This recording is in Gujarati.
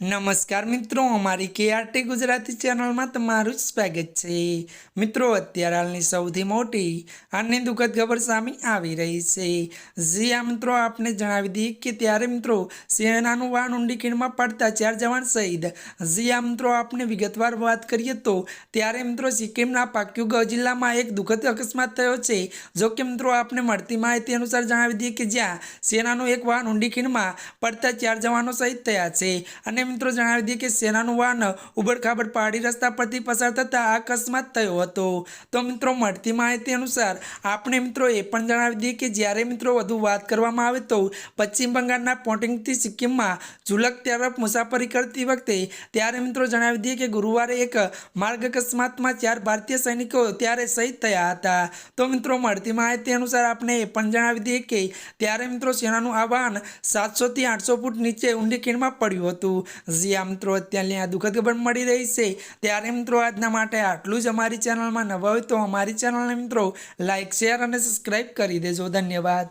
નમસ્કાર મિત્રો, અમારી કેઆરટી ગુજરાતી ચેનલમાં તમારું સ્વાગત છે. મિત્રો, અત્યારે હાલની સૌથી મોટી અને દુઃખદ ખબર સામે આવી રહી છે. જી આ મિત્રો, આપને જણાવી દઈએ કે ત્યારે મિત્રો સેનાનું વાહન ઊંડી ખીણમાં પડતા ચાર જવાન શહીદ. જી આ મિત્રો, આપને વિગતવાર વાત કરીએ તો ત્યારે મિત્રો સિક્કિમના પાક્યુગાંવ જિલ્લામાં એક દુઃખદ અકસ્માત થયો છે. જો કે મિત્રો, આપને મળતી માહિતી અનુસાર જણાવી દઈએ કે જ્યાં સેનાનું એક વાહન ઊંડી ખીણમાં પડતા ચાર જવાનો શહીદ થયા છે અને મિત્રો જણાવી દઈએ કે સેનાનું વાહન ઉબડખાબડ પહાડી રસ્તા પરથી પસાર થતાં અકસ્માત થયો હતો. તો મિત્રો મળતી માહિતી અનુસાર આપણે મિત્રો એ પણ જણાવી દઈએ કે જ્યારે મિત્રો વધુ વાત કરવામાં આવે તો પશ્ચિમ બંગાળના પોન્ટિંગથી સિક્કિમમાં ઝુલક તરફ મુસાફરી કરતી વખતે ત્યારે મિત્રો જણાવી દઈએ કે ગુરુવારે એક માર્ગ અકસ્માતમાં ચાર ભારતીય સૈનિકો ત્યારે શહીદ થયા હતા. તો મિત્રો મળતી માહિતી અનુસાર આપણે એ પણ જણાવી દઈએ કે ત્યારે મિત્રો સેનાનું આ વાહન સાતસોથી આઠસો ફૂટ નીચે ઊંડી ખીણમાં પડ્યું હતું. જી આ મિત્રો, અત્યારની આ દુઃખદ ખબર મળી રહી છે. ત્યારે મિત્રો, આજના માટે આટલું જ અમારી ચેનલમાં નવા હોય તો અમારી ચેનલને મિત્રો લાઇક શેર અને સબસ્ક્રાઈબ કરી દેજો. ધન્યવાદ.